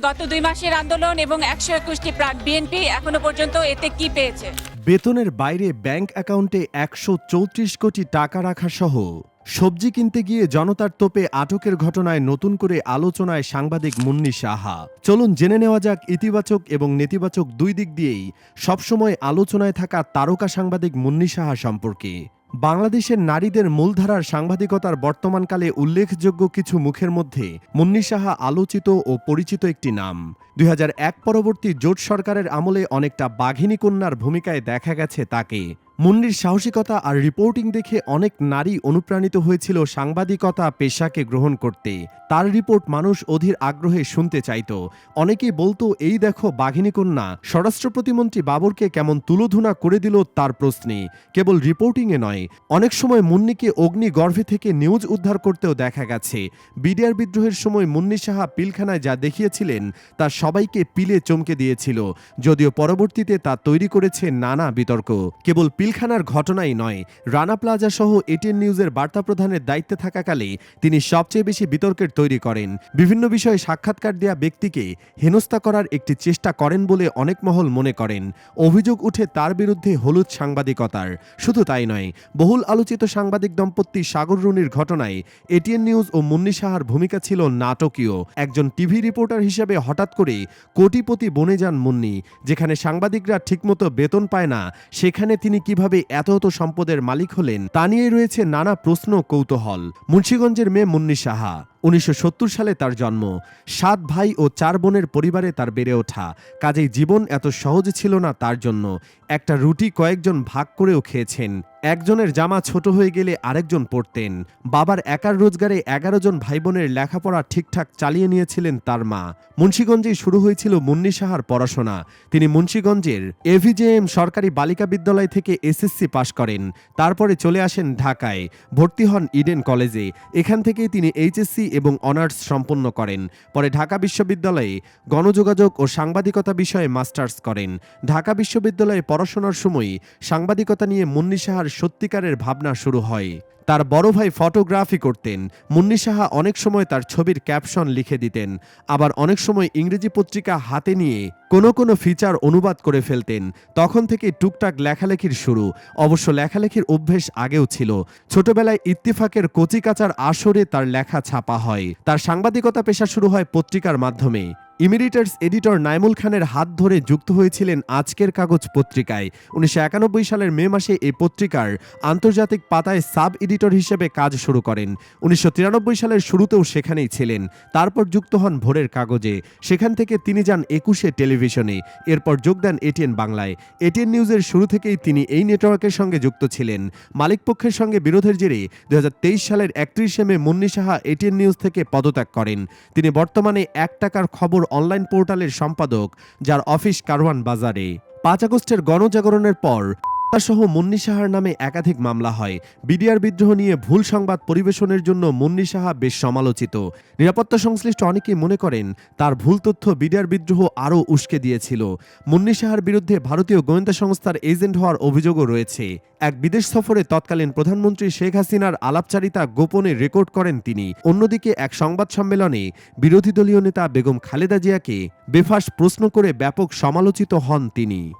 গত দুই মাসের আন্দোলন এবং একশো একুশটি প্রাক বিএনপি এখনও পর্যন্ত এতে কি পেয়েছে? বেতনের বাইরে ব্যাংক অ্যাকাউন্টে একশো চৌত্রিশ কোটি টাকা রাখা সহ সবজি কিনতে গিয়ে জনতার তোপে আটকের ঘটনায় নতুন করে আলোচনায় সাংবাদিক মুন্নি সাহা। চলুন জেনে নেওয়া যাক ইতিবাচক এবং নেতিবাচক দুই দিক দিয়েই সবসময় আলোচনায় থাকা তারকা সাংবাদিক মুন্নি সাহা সম্পর্কে। বাংলাদেশের নারীদের মূলধারার সাংবাদিকতার বর্তমানকালে উল্লেখযোগ্য কিছু মুখের মধ্যে মুন্নি সাহা আলোচিত ও পরিচিত একটি নাম। দুই হাজার এক পরবর্তী জোট সরকারের আমলে অনেকটা বাঘিনী কন্যার ভূমিকায় দেখা গেছে তাকে। মুন্নির সাহসিকতা আর রিপোর্টিং দেখে অনেক নারী অনুপ্রাণিত হয়েছিল সাংবাদিকতা পেশাকে গ্রহণ করতে। তার রিপোর্ট মানুষ অধীর আগ্রহে শুনতে চাইত। অনেকেই বলতো, এই দেখো বাঘিনী কন্যা, স্বরাষ্ট্র প্রতিমন্ত্রী বাবরকে কেমন তুলোধুনা করে দিল তার প্রশ্নে। কেবল রিপোর্টিংয়ে নয়, অনেক সময় মুন্নিকে অগ্নি গর্ভে থেকে নিউজ উদ্ধার করতেও দেখা গেছে। বিডিআর বিদ্রোহের সময় মুন্নি সাহা পিলখানায় যা দেখিয়েছিলেন, তা সবাইকে পিলে চমকে দিয়েছিল, যদিও পরবর্তীতে তা তৈরি করেছে নানা বিতর্ক। কেবল পিলখানার ঘটনাই নয়। রানা প্লাজা সহ এটিএন নিউজের বার্তা প্রধানের দায়িত্বে থাকাকালে তিনি সবচেয়ে বেশি বিতর্কের তৈরি করেন। বিভিন্ন বিষয়ে সাক্ষাৎকার দেয়া ব্যক্তিকে হেনস্থা করার একটি চেষ্টা করেন বলে অনেক মহল মনে করেন। অভিযোগ উঠে তার বিরুদ্ধে হলুদ সাংবাদিকতার। শুধু তাই নয়, বহুল আলোচিত সাংবাদিক দম্পতি সাগর রুনির ঘটনায় এটিএন নিউজ ও মুন্নি সাহার ভূমিকা ছিল নাটকীয়। একজন টিভি রিপোর্টার হিসেবে হঠাৎ করে কোটিপতি বনে যান মুন্নি, যেখানে সাংবাদিকরা ঠিকমতো বেতন পায় না, সেখানে তিনি কীভাবে এত এত সম্পদের মালিক হলেন, তা নিয়ে রয়েছে নানা প্রশ্ন কৌতূহল। মুন্সীগঞ্জের মেয়ে মুন্নি সাহা। উনিশশো সত্তর সালে তার জন্ম। সাত ভাই ও চার বোনের পরিবারে তার বেড়ে ওঠা। কাজেই জীবন এত সহজ ছিল না তার জন্য। একটা রুটি কয়েকজন ভাগ করেও খেয়েছেন। একজনের জামা ছোট হয়ে গেলে আরেকজন পড়তেন বাবার একার রোজগারে এগারো জন ভাই বোনের লেখাপড়া ঠিকঠাক চালিয়ে নিয়েছিলেন তার মা। মুন্সীগঞ্জেই শুরু হয়েছিল মুন্নি সাহার পড়াশোনা। তিনি মুন্সীগঞ্জের এভিজেএম সরকারি বালিকা বিদ্যালয় থেকে এসএসসি পাশ করেন। তারপরে চলে আসেন ঢাকায়। ভর্তি হন ইডেন কলেজে। এখান থেকেই তিনি এইচএসসি এবং অনার্স সম্পন্ন করেন। পরে ঢাকা বিশ্ববিদ্যালয়ে গণযোগাযোগ ও সাংবাদিকতা বিষয়ে মাস্টার্স করেন। ঢাকা বিশ্ববিদ্যালয়ে পড়াশোনার সময় সাংবাদিকতা নিয়ে মুন্নি সাহার সত্যিকারের ভাবনা শুরু হয়। তার বড় ভাই ফটোগ্রাফি করতেন। মুন্নি সাহা অনেক সময় তার ছবির ক্যাপশন লিখে দিতেন। আবার অনেক সময় ইংরেজি পত্রিকা হাতে নিয়ে কোনো কোনো ফিচার অনুবাদ করে ফেলতেন। তখন থেকে টুকটাক লেখালেখির শুরু। অবশ্য লেখালেখির অভ্যেস আগেও ছিল। ছোটবেলায় ইত্তিফাকের কচিকাচার আসরে তার লেখা ছাপা হয়। তার সাংবাদিকতা পেশা শুরু হয় পত্রিকার মাধ্যমে। ইমিডিটার্স এডিটর নাইমুল খানের হাত ধরে যুক্ত হয়েছিলেন আজকের কাগজ পত্রিকায়। উনিশশো একানব্বই সালের মে মাসে এই পত্রিকার আন্তর্জাতিক পাতায় সাব এডিটর হিসেবে কাজ শুরু করেন। উনিশশো তিরানব্বই সালের শুরুতেও সেখানেই ছিলেন। তারপর যুক্ত হন ভোরের কাগজে। সেখান থেকে তিনি যান একুশে টেলিভিশনে। এরপর যোগ দেন এটিএন বাংলায়। এটিএন নিউজের শুরু থেকেই তিনি এই নেটওয়ার্কের সঙ্গে যুক্ত ছিলেন। মালিকপক্ষের সঙ্গে বিরোধের জেরে দু হাজার তেইশ সালের একত্রিশে May Munni Saha ATN news থেকে পদত্যাগ করেন। তিনি বর্তমানে এক টাকার খবর অনলাইন পোর্টালের সম্পাদক যার অফিস কারওয়ান বাজারে। পাঁচ আগস্টের গণজাগরণের পর সহ মুন্নি সাহার নামে একাধিক মামলা হয়। বিডিআর বিদ্রোহ নিয়ে ভুল সংবাদ পরিবেশনের জন্য মুন্নি সাহা বেশ সমালোচিত। নিরাপত্তা সংশ্লিষ্ট অনেকেই মনে করেন, তার ভুল তথ্য বিডিআর বিদ্রোহ আরও উস্কে দিয়েছিল। মুন্নি সাহার বিরুদ্ধে ভারতীয় গোয়েন্দা সংস্থার এজেন্ট হওয়ার অভিযোগও রয়েছে। এক বিদেশ সফরে তৎকালীন প্রধানমন্ত্রী শেখ হাসিনার আলাপচারিতা গোপনে রেকর্ড করেন তিনি। অন্যদিকে এক সংবাদ সম্মেলনে বিরোধী দলীয় নেতা বেগম খালেদা জিয়াকে বেফাস প্রশ্ন করে ব্যাপক সমালোচিত হন তিনি।